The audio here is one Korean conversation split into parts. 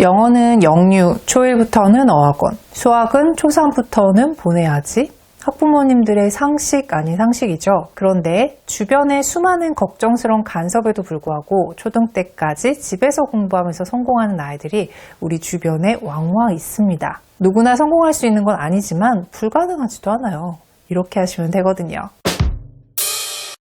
영어는 영유, 초1부터는 어학원, 수학은 초3부터는 보내야지. 학부모님들의 상식 아닌 상식이죠. 그런데 주변의 수많은 걱정스러운 간섭에도 불구하고 초등 때까지 집에서 공부하면서 성공하는 아이들이 우리 주변에 왕왕 있습니다. 누구나 성공할 수 있는 건 아니지만 불가능하지도 않아요. 이렇게 하시면 되거든요.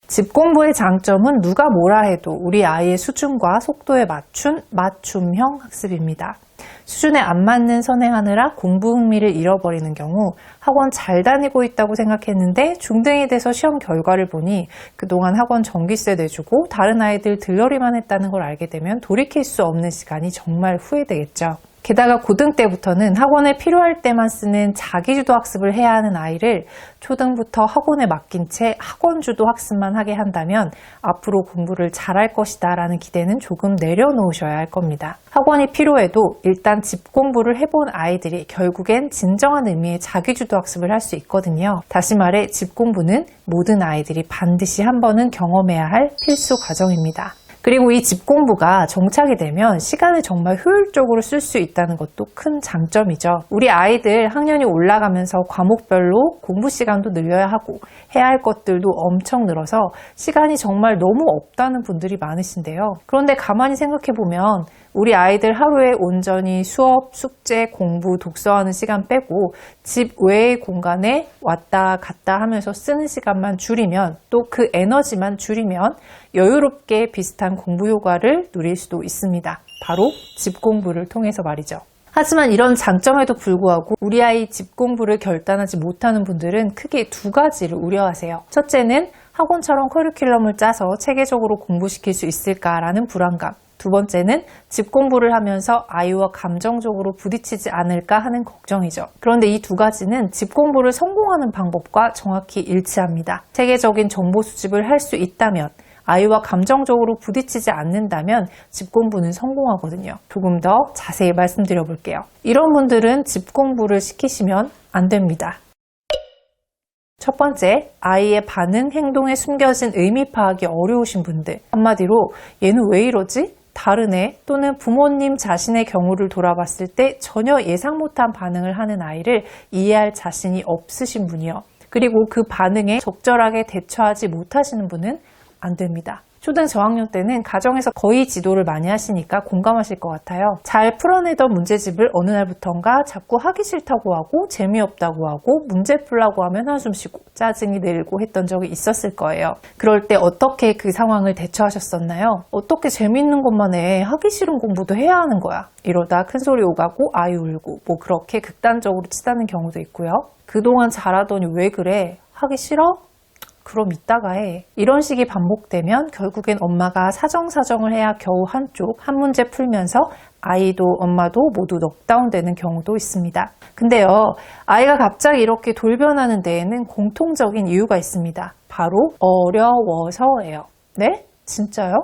집 공부의 장점은 누가 뭐라 해도 우리 아이의 수준과 속도에 맞춘 맞춤형 학습입니다. 수준에 안 맞는 선행하느라 공부 흥미를 잃어버리는 경우 학원 잘 다니고 있다고 생각했는데 중등이 돼서 시험 결과를 보니 그동안 학원 전기세 내주고 다른 아이들 들러리만 했다는 걸 알게 되면 돌이킬 수 없는 시간이 정말 후회되겠죠. 게다가 고등 때부터는 학원에 필요할 때만 쓰는 자기주도 학습을 해야 하는 아이를 초등부터 학원에 맡긴 채 학원주도 학습만 하게 한다면 앞으로 공부를 잘할 것이다 라는 기대는 조금 내려놓으셔야 할 겁니다. 학원이 필요해도 일단 집 공부를 해본 아이들이 결국엔 진정한 의미의 자기주도 학습을 할 수 있거든요. 다시 말해 집 공부는 모든 아이들이 반드시 한 번은 경험해야 할 필수 과정입니다. 그리고 이 집 공부가 정착이 되면 시간을 정말 효율적으로 쓸 수 있다는 것도 큰 장점이죠. 우리 아이들 학년이 올라가면서 과목별로 공부 시간도 늘려야 하고 해야 할 것들도 엄청 늘어서 시간이 정말 너무 없다는 분들이 많으신데요. 그런데 가만히 생각해 보면 우리 아이들 하루에 온전히 수업, 숙제, 공부, 독서하는 시간 빼고 집 외의 공간에 왔다 갔다 하면서 쓰는 시간만 줄이면 또 그 에너지만 줄이면 여유롭게 비슷한 공부 효과를 누릴 수도 있습니다. 바로 집 공부를 통해서 말이죠. 하지만 이런 장점에도 불구하고 우리 아이 집 공부를 결단하지 못하는 분들은 크게 두 가지를 우려하세요. 첫째는 학원처럼 커리큘럼을 짜서 체계적으로 공부시킬 수 있을까라는 불안감. 두 번째는 집 공부를 하면서 아이와 감정적으로 부딪히지 않을까 하는 걱정이죠. 그런데 이 두 가지는 집 공부를 성공하는 방법과 정확히 일치합니다. 체계적인 정보 수집을 할 수 있다면 아이와 감정적으로 부딪히지 않는다면 집 공부는 성공하거든요. 조금 더 자세히 말씀드려 볼게요. 이런 분들은 집 공부를 시키시면 안 됩니다. 첫 번째, 아이의 반응, 행동에 숨겨진 의미 파악이 어려우신 분들. 한마디로, 얘는 왜 이러지? 다르네 또는 부모님 자신의 경우를 돌아봤을 때 전혀 예상 못한 반응을 하는 아이를 이해할 자신이 없으신 분이요. 그리고 그 반응에 적절하게 대처하지 못하시는 분은 안 됩니다. 초등 저학년 때는 가정에서 거의 지도를 많이 하시니까 공감하실 것 같아요. 잘 풀어내던 문제집을 어느 날부턴가 자꾸 하기 싫다고 하고 재미없다고 하고 문제 풀라고 하면 한숨 쉬고 짜증이 늘고 했던 적이 있었을 거예요. 그럴 때 어떻게 그 상황을 대처하셨었나요? 어떻게 재밌는 것만 해 하기 싫은 공부도 해야 하는 거야. 이러다 큰 소리 오가고 아이 울고 뭐 그렇게 극단적으로 치닫는 경우도 있고요. 그동안 잘하더니 왜 그래? 하기 싫어? 그럼 이따가 해. 이런 식이 반복되면 결국엔 엄마가 사정사정을 해야 겨우 한쪽 한 문제 풀면서 아이도 엄마도 모두 넉다운 되는 경우도 있습니다. 근데요, 아이가 갑자기 이렇게 돌변하는 데에는 공통적인 이유가 있습니다. 바로 어려워서예요. 네? 진짜요?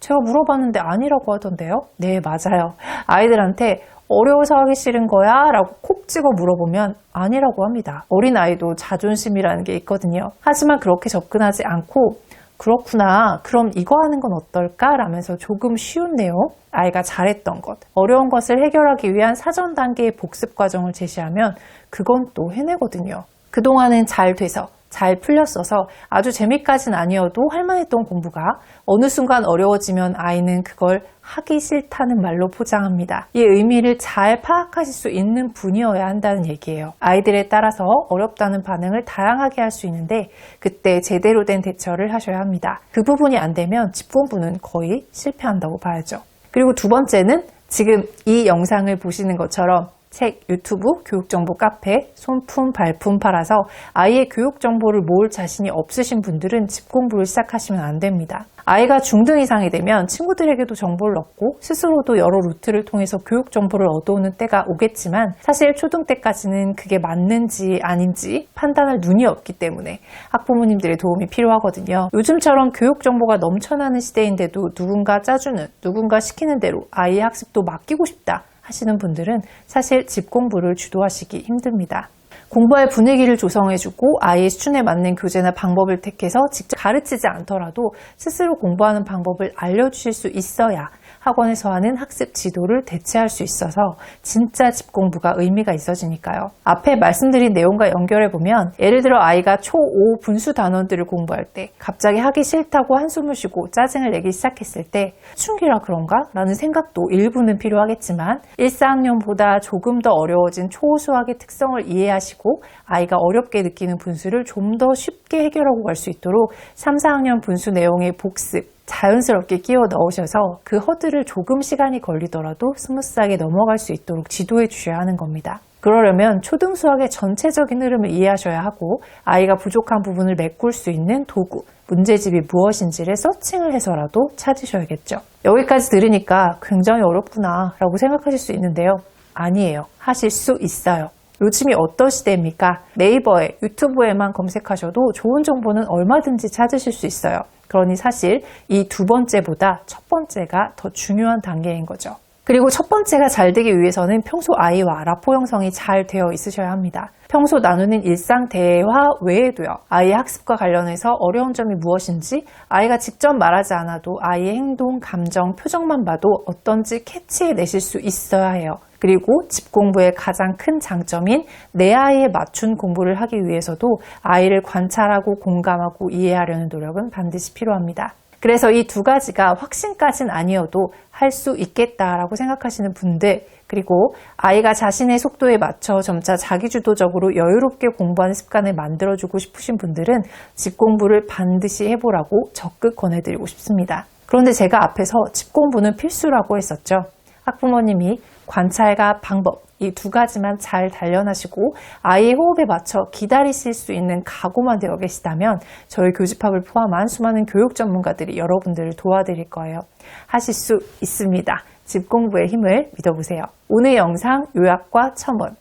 제가 물어봤는데 아니라고 하던데요? 네, 맞아요. 아이들한테 어려워서 하기 싫은 거야? 라고 콕 찍어 물어보면 아니라고 합니다. 어린아이도 자존심이라는 게 있거든요. 하지만 그렇게 접근하지 않고 그렇구나. 그럼 이거 하는 건 어떨까? 라면서 조금 쉬운 내용, 아이가 잘했던 것, 어려운 것을 해결하기 위한 사전 단계의 복습 과정을 제시하면 그건 또 해내거든요. 그동안은 잘 돼서 잘 풀렸어서 아주 재미까진 아니어도 할만했던 공부가 어느 순간 어려워지면 아이는 그걸 하기 싫다는 말로 포장합니다. 이 의미를 잘 파악하실 수 있는 분이어야 한다는 얘기예요. 아이들에 따라서 어렵다는 반응을 다양하게 할 수 있는데 그때 제대로 된 대처를 하셔야 합니다. 그 부분이 안 되면 집 공부는 거의 실패한다고 봐야죠. 그리고 두 번째는 지금 이 영상을 보시는 것처럼 책, 유튜브, 교육정보 카페, 손품, 발품 팔아서 아이의 교육 정보를 모을 자신이 없으신 분들은 집 공부를 시작하시면 안 됩니다. 아이가 중등 이상이 되면 친구들에게도 정보를 얻고 스스로도 여러 루트를 통해서 교육 정보를 얻어오는 때가 오겠지만 사실 초등 때까지는 그게 맞는지 아닌지 판단할 눈이 없기 때문에 학부모님들의 도움이 필요하거든요. 요즘처럼 교육 정보가 넘쳐나는 시대인데도 누군가 짜주는, 누군가 시키는 대로 아이의 학습도 맡기고 싶다. 하시는 분들은 사실 집 공부를 주도하시기 힘듭니다. 공부할 분위기를 조성해주고 아이의 수준에 맞는 교재나 방법을 택해서 직접 가르치지 않더라도 스스로 공부하는 방법을 알려주실 수 있어야 학원에서 하는 학습 지도를 대체할 수 있어서 진짜 집 공부가 의미가 있어지니까요. 앞에 말씀드린 내용과 연결해 보면 예를 들어 아이가 초5 분수 단원들을 공부할 때 갑자기 하기 싫다고 한숨을 쉬고 짜증을 내기 시작했을 때 충기라 그런가? 라는 생각도 일부는 필요하겠지만 1, 4학년보다 조금 더 어려워진 초수학의 특성을 이해하시 고 아이가 어렵게 느끼는 분수를 좀 더 쉽게 해결하고 갈 수 있도록 3, 4학년 분수 내용의 복습, 자연스럽게 끼워 넣으셔서 그 허들을 조금 시간이 걸리더라도 스무스하게 넘어갈 수 있도록 지도해 주셔야 하는 겁니다. 그러려면 초등 수학의 전체적인 흐름을 이해하셔야 하고 아이가 부족한 부분을 메꿀 수 있는 도구, 문제집이 무엇인지를 서칭을 해서라도 찾으셔야겠죠. 여기까지 들으니까 굉장히 어렵구나 라고 생각하실 수 있는데요. 아니에요. 하실 수 있어요. 요즘이 어떤 시대입니까? 네이버에, 유튜브에만 검색하셔도 좋은 정보는 얼마든지 찾으실 수 있어요. 그러니 사실 이 두 번째보다 첫 번째가 더 중요한 단계인 거죠. 그리고 첫 번째가 잘 되기 위해서는 평소 아이와 라포 형성이 잘 되어 있으셔야 합니다. 평소 나누는 일상 대화 외에도요. 아이의 학습과 관련해서 어려운 점이 무엇인지 아이가 직접 말하지 않아도 아이의 행동, 감정, 표정만 봐도 어떤지 캐치해 내실 수 있어야 해요. 그리고 집 공부의 가장 큰 장점인 내 아이에 맞춘 공부를 하기 위해서도 아이를 관찰하고 공감하고 이해하려는 노력은 반드시 필요합니다. 그래서 이 두 가지가 확신까진 아니어도 할 수 있겠다라고 생각하시는 분들, 그리고 아이가 자신의 속도에 맞춰 점차 자기주도적으로 여유롭게 공부하는 습관을 만들어주고 싶으신 분들은 집 공부를 반드시 해보라고 적극 권해드리고 싶습니다. 그런데 제가 앞에서 집 공부는 필수라고 했었죠. 학부모님이 관찰과 방법, 이 두 가지만 잘 단련하시고 아이의 호흡에 맞춰 기다리실 수 있는 각오만 되어 계시다면 저희 교집합을 포함한 수많은 교육 전문가들이 여러분들을 도와드릴 거예요. 하실 수 있습니다. 집 공부의 힘을 믿어보세요. 오늘 영상 요약과 첨언.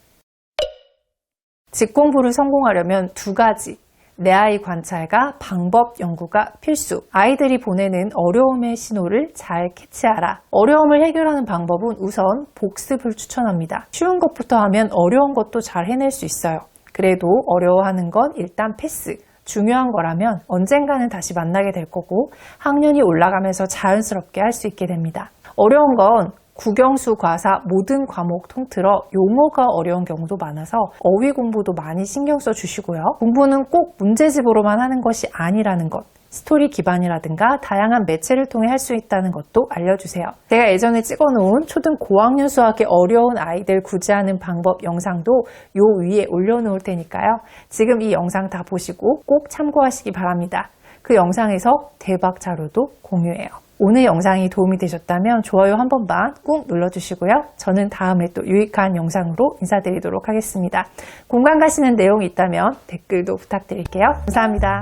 집 공부를 성공하려면 두 가지 내 아이 관찰과 방법 연구가 필수. 아이들이 보내는 어려움의 신호를 잘 캐치하라. 어려움을 해결하는 방법은 우선 복습을 추천합니다. 쉬운 것부터 하면 어려운 것도 잘 해낼 수 있어요. 그래도 어려워하는 건 일단 패스. 중요한 거라면 언젠가는 다시 만나게 될 거고 학년이 올라가면서 자연스럽게 할 수 있게 됩니다. 어려운 건 국영수, 과사 모든 과목 통틀어 용어가 어려운 경우도 많아서 어휘 공부도 많이 신경 써 주시고요. 공부는 꼭 문제집으로만 하는 것이 아니라는 것. 스토리 기반이라든가 다양한 매체를 통해 할 수 있다는 것도 알려주세요. 제가 예전에 찍어놓은 초등 고학년 수학의 어려운 아이들 구제하는 방법 영상도 요 위에 올려놓을 테니까요. 지금 이 영상 다 보시고 꼭 참고하시기 바랍니다. 그 영상에서 대박 자료도 공유해요. 오늘 영상이 도움이 되셨다면 좋아요 한 번만 꾹 눌러주시고요. 저는 다음에 또 유익한 영상으로 인사드리도록 하겠습니다. 공감 가시는 내용이 있다면 댓글도 부탁드릴게요. 감사합니다.